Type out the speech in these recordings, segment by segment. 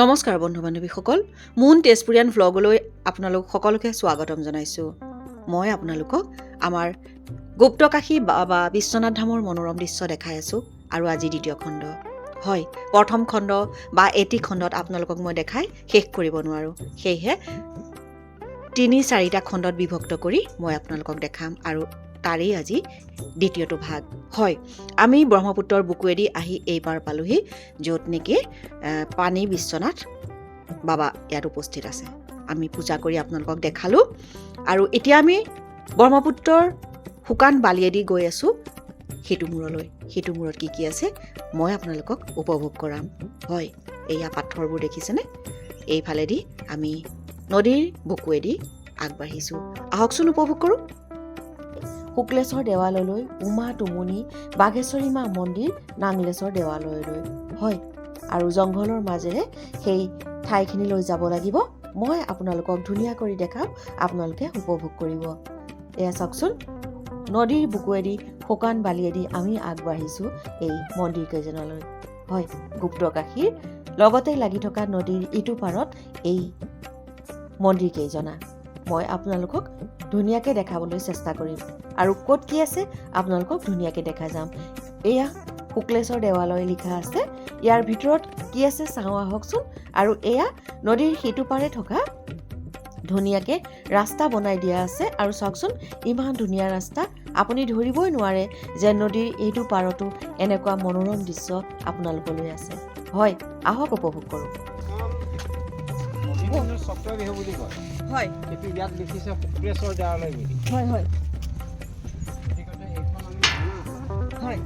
নমস্কাৰ বন্ধু বান্ধৱীসকল মোন তেজপুৰীয়ান ভ্লগলৈ আপোনালোক সকলোকে স্বাগতম জনাইছোঁ। মই আপোনালোকক আমাৰ গুপ্তকাশী বা বা বিশ্বনাথ ধামৰ মনোৰম দৃশ্য দেখাই আছোঁ আৰু আজি দ্বিতীয় খণ্ড। হয় প্ৰথম খণ্ড বা এটি খণ্ডত আপোনালোকক মই দেখাই শেষ কৰিব নোৱাৰোঁ। সেয়েহে তিনি চাৰিটা খণ্ডত বিভক্ত কৰি মই আপোনালোকক দেখাম আৰু তাৰেই আজি দ্বিতীয়টো ভাগ। হয় আমি ব্ৰহ্মপুত্ৰৰ বুকুৱেদি আহি এইবাৰ পালোহি য'ত নেকি পানী বিশ্বনাথ বাবা ইয়াত উপস্থিত আছে। আমি পূজা কৰি আপোনালোকক দেখালোঁ। আৰু এতিয়া আমি ব্ৰহ্মপুত্ৰৰ শুকান বালিয়েদি গৈ আছোঁ সিটোমূৰলৈ সিটোমূৰত কি কি আছে মই আপোনালোকক উপভোগ কৰাম। হয় এয়া পাথৰবোৰ দেখিছেনে? এইফালেদি আমি নদীৰ বুকুৱেদি আগবাঢ়িছোঁ। আহকচোন উপভোগ কৰোঁ। শুক্লেশ্বৰ দেৱালয়লৈ উমা টুমুনি বাঘেশ্বৰী মা মন্দিৰ নাংলেশ্বৰ দেৱালয়লৈ। হয় আৰু জংঘলৰ মাজেৰে সেই ঠাইখিনিলৈ যাব লাগিব। মই আপোনালোকক ধুনীয়া কৰি দেখাম আপোনালোকে উপভোগ কৰিব। এয়া চাওকচোন নদীৰ বুকুৱেদি শুকান বালিয়েদি আমি আগবাঢ়িছোঁ এই মন্দিৰ কেইজনলৈ। হয় গুপ্তকাশীৰ লগতে লাগি থকা নদীৰ ইটো পাৰত এই মন্দিৰ কেইজনা। মই আপোনালোকক ধুনীয়াকৈ দেখাবলৈ চেষ্টা কৰিম। আৰু ক'ত কি আছে আপোনালোকক ধুনীয়াকৈ দেখা যাম। এয়া শুক্লেশ্বৰ দেৱালয় লিখা আছে। ইয়াৰ ভিতৰত কি আছে চাওঁ আহকচোন। আৰু এয়া নদীৰ সিটো পাৰে থকা ধুনীয়াকৈ ৰাস্তা বনাই দিয়া আছে। আৰু চাওকচোন ইমান ধুনীয়া ৰাস্তা। আপুনি ধৰিবই নোৱাৰে যে নদীৰ এইটো পাৰতো এনেকুৱা মনোৰম দৃশ্য আপোনালোকলৈ আছে। হয় আহক উপভোগ কৰোঁ। চক্ৰ বিহু বুলি কয়। হয়। এইটো ইয়াত লিখিছে শুক্ৰেশ্বৰ দেৱালয় বুলি। হয় হয়। হয়।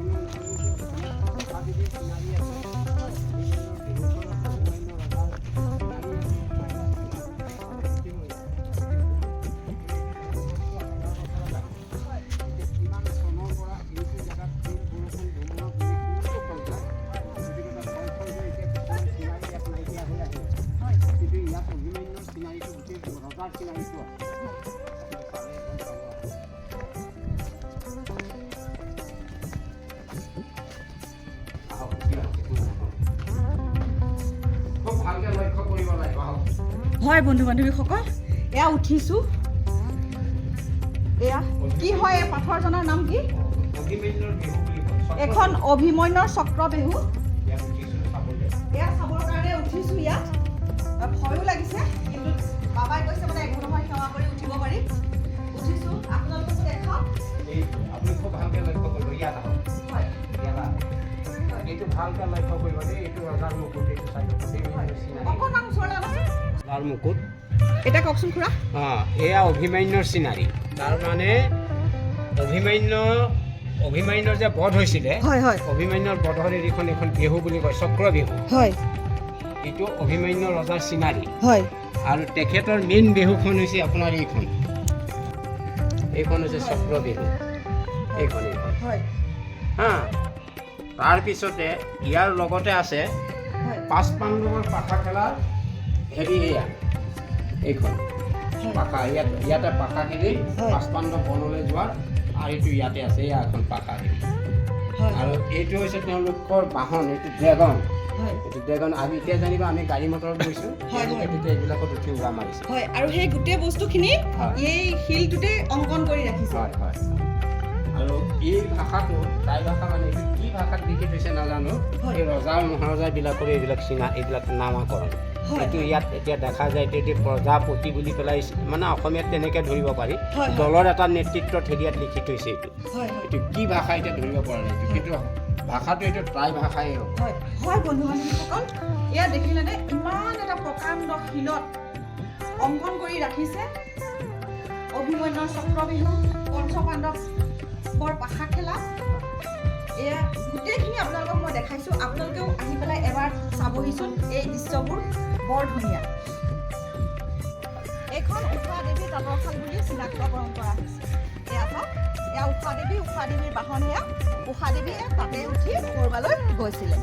হয় বন্ধু বান্ধৱীসকল, এয়া উঠিছোঁ। এয়া, কি হয় এই পাথৰজনৰ নাম কি? এখন অভিমন্যৰ চক্ৰ বিহু এয়া চাবৰ কাৰণে উঠিছোঁ ইয়াত। ভয়ো লাগিছে। বাবাই কৈছে মানে একো নহয় সেৱা কৰি উঠিব পাৰি উঠিছোঁ আপোনালোককো দেখাওঁ এই আপুনি খুব ভালকে লক্ষ্য কৰিব ইয়াত আহক হয়। ইয়াত আহক এইটো ভালকে লক্ষ্য কৰিব দেই এইটো ৰজাৰ মুকুট এইটো চাই অকণমান ওচৰলৈ ৰজাৰ মুকুট? এতিয়া কওকচোন খুৰা অঁ এয়া অভিমন্যুৰ চিনাৰী তাৰমানে অভিমন্যু অভিমন্যুৰ যে বধ হৈছিলে হয় হয়। অভিমন্যুৰ বধৰ এইখন এখন বিহু বুলি কয় চক্ৰ বিহু। হয়। এইটো অভিমন্যু ৰজাৰ চিনাৰী হয়। আৰু তেখেতৰ মেইন বিহুখন হৈছে আপোনাৰ এইখন। এইখন হৈছে চক্ৰ বিহু। এইখন এইখন। হয়। হা? তাৰপিছতে ইয়াৰ লগতে আছে পাঁচ পাণ্ডৱৰ পাখা খেলাৰ হেৰি এয়া এইখন। পাখা ইয়াত ইয়াতে পাখা খেলি পাঁচ পাণ্ডৱ বনলৈ যোৱাৰ আৰু এইটো ইয়াতে আছে এয়া এখন পাখা খেলি হয়। আৰু এইটো হৈছে তেওঁলোকৰ বাহন এইটো ড্ৰেগন। হয়। এইটো ড্ৰেগন আমি এতিয়া জানিবা আমি গাড়ী মটৰত গৈছোঁ। হয়, তেওঁলোকে হয়। তেতিয়া এইবিলাকত উঠি উৰা মাৰিছে। হয় আৰু সেই গোটেই বস্তুখিনি হয়। এই শিলটোতে অংকন কৰি ৰাখিছে। হয় হয়। আৰু এই ভাষাটো টাই ভাষা মানে এইটো কি ভাষাত লিখি থৈছে নাজানো। হয়। এই ৰজা মহাৰজাবিলাকৰ এইবিলাক চিনা এইবিলাক নামাকৰণ। এইটো ইয়াত এতিয়া দেখা যায় এতিয়া প্ৰজাপতি বুলি পেলাই মানে অসমীয়াত তেনেকৈ ধৰিব পাৰি। দলৰ এটা নেতৃত্বত হেৰিয়াত লিখি থৈছে এইটো। এইটো কি ভাষা এতিয়া ধৰিব পৰা নাই এইটো। কিন্তু ভাষাটো এইটো টাই ভাষাই হয় হয় বন্ধু বান্ধৱীসকল এয়া দেখিলেনে ইমান এটা প্ৰকাণ্ড শিলত অংকন কৰি ৰাখিছে। অভিমন্যুৰ চক্ৰবিহু পঞ্চপাণ্ডৱ বৰ পাশা খেলা। এয়া গোটেইখিনি আপোনালোকক মই দেখাইছোঁ। আপোনালোকেও আহি পেলাই এবাৰ চাবহিচোন এই দৃশ্যবোৰ বৰ ধুনীয়া। এইখন উষা দেৱী তাঁতৰশাল বুলি চিনাক্তকৰণ কৰা হৈছে এয়া চাওক এয়া উষা দেৱী উষা দেৱীৰ বাহন সেয়া উষা দেৱীয়ে তাতে উঠি ক'ৰবালৈ গৈছিলে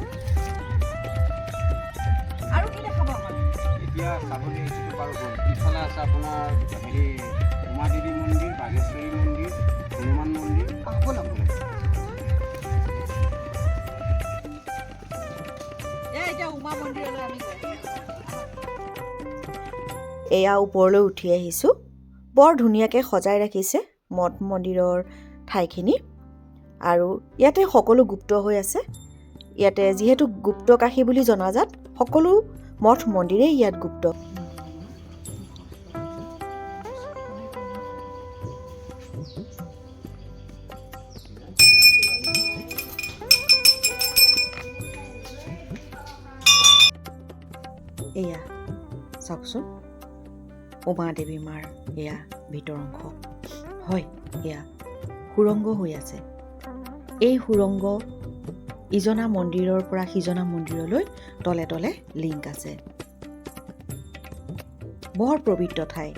আৰু কি দেখাব আমাক এতিয়া চাবলৈ আছে আপোনাৰ হেৰি উমা দেৱী মন্দিৰ, বাগেশ্বৰী মন্দিৰ এয়া ওপৰলৈ উঠি আহিছোঁ। বৰ ধুনীয়াকৈ সজাই ৰাখিছে মঠ মন্দিৰৰ ঠাইখিনি। আৰু ইয়াতে সকলো গুপ্ত হৈ আছে। ইয়াতে যিহেতু গুপ্তকাশী বুলি জনাজাত সকলো মঠ মন্দিৰেই ইয়াত গুপ্ত। এয়া চাওকচোন। উমা দেৱী মাৰ এয়া ভিতৰ অংশ। হয় এয়া সুৰংগ হৈ আছে। এই সুৰংগ ইজনা মন্দিৰৰ পৰা সিজনা মন্দিৰলৈ তলে তলে লিংক আছে। বৰ পবিত্ৰ ঠাই।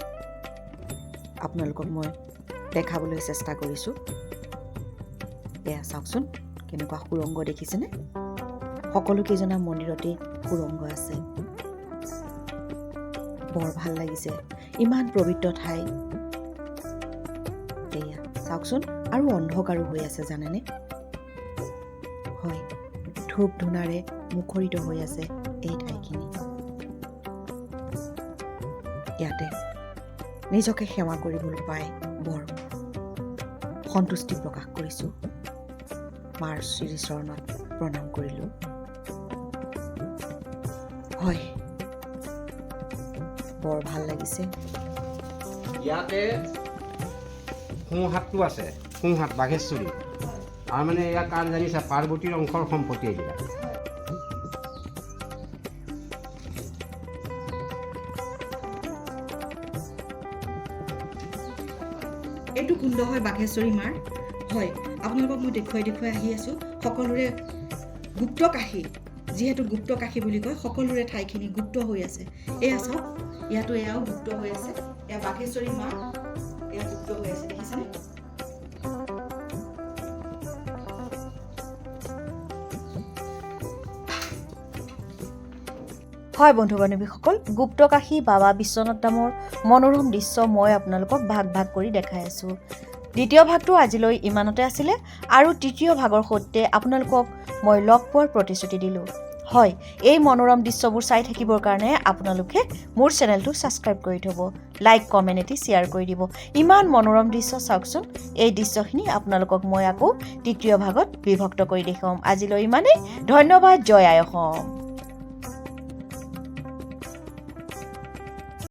আপোনালোকক মই দেখাবলৈ চেষ্টা কৰিছোঁ। এয়া চাওকচোন কেনেকুৱা সুৰংগ দেখিছেনে? সকলো কেইজনা মন্দিৰতেই সুৰংগ আছে। বৰ ভাল লাগিছে। ইমান পবিত্ৰ ঠাই। এয়া চাওকচোন আৰু অন্ধকাৰো হৈ আছে জানেনে? হয় ধূপ ধূনাৰে মুখৰিত হৈ আছে এই ঠাইখিনি। ইয়াতে নিজকে সেৱা কৰিবলৈ পাই বৰ সন্তুষ্টি প্ৰকাশ কৰিছোঁ। মাৰ শ্ৰীচৰণত প্ৰণাম কৰিলোঁ। হয় বৰ ভাল লাগিছে। ইয়াতে সোঁহাতটো আছে সোঁহাত বাঘেশ্বৰী। আৰু মানে এয়া কাৰ জানিছে পাৰ্বতীৰ অংশৰ সম্পত্তি এইবিলাক এইটো কুণ্ড হয় বাঘেশ্বৰী মাৰ। হয় আপোনালোকক মই দেখুৱাই দেখুৱাই আহি আছোঁ। সকলোৰে গুপ্তকাশী যিহেতু গুপ্তকাশী বুলি কয় সকলোৰে ঠাইখিনি গুপ্ত হৈ আছে। এয়া চাওক। ইয়াতো এয়াও গুপ্ত হৈ আছে এয়া বাঘেশ্বৰী মা এয়া গুপ্ত হৈ আছে দেখিছেনে হয় বন্ধু বান্ধৱীসকল গুপ্তকাশী বাবা বিশ্বনাথ ধামৰ মনোৰম দৃশ্য মই আপোনালোকক ভাগ ভাগ কৰি দেখাই আছোঁ। দ্বিতীয় ভাগটো আজিলৈ ইমানতে আছিলে আৰু তৃতীয় ভাগৰ সৈতে আপোনালোকক মই লগ পোৱাৰ প্ৰতিশ্ৰুতি দিলোঁ। হয় এই মনোৰম দৃশ্যবোৰ চাই থাকিবৰ কাৰণে আপোনালোকে মোৰ চেনেলটো ছাবস্ক্ৰাইব কৰি থ'ব লাইক কমেণ্ট এটি শ্বেয়াৰ কৰি দিব। ইমান মনোৰম দৃশ্য চাওকচোন এই দৃশ্যখিনি আপোনালোকক মই আকৌ তৃতীয় ভাগত বিভক্ত কৰি দেখুৱাম আজিলৈ ইমানেই ধন্যবাদ জয় আই অসম।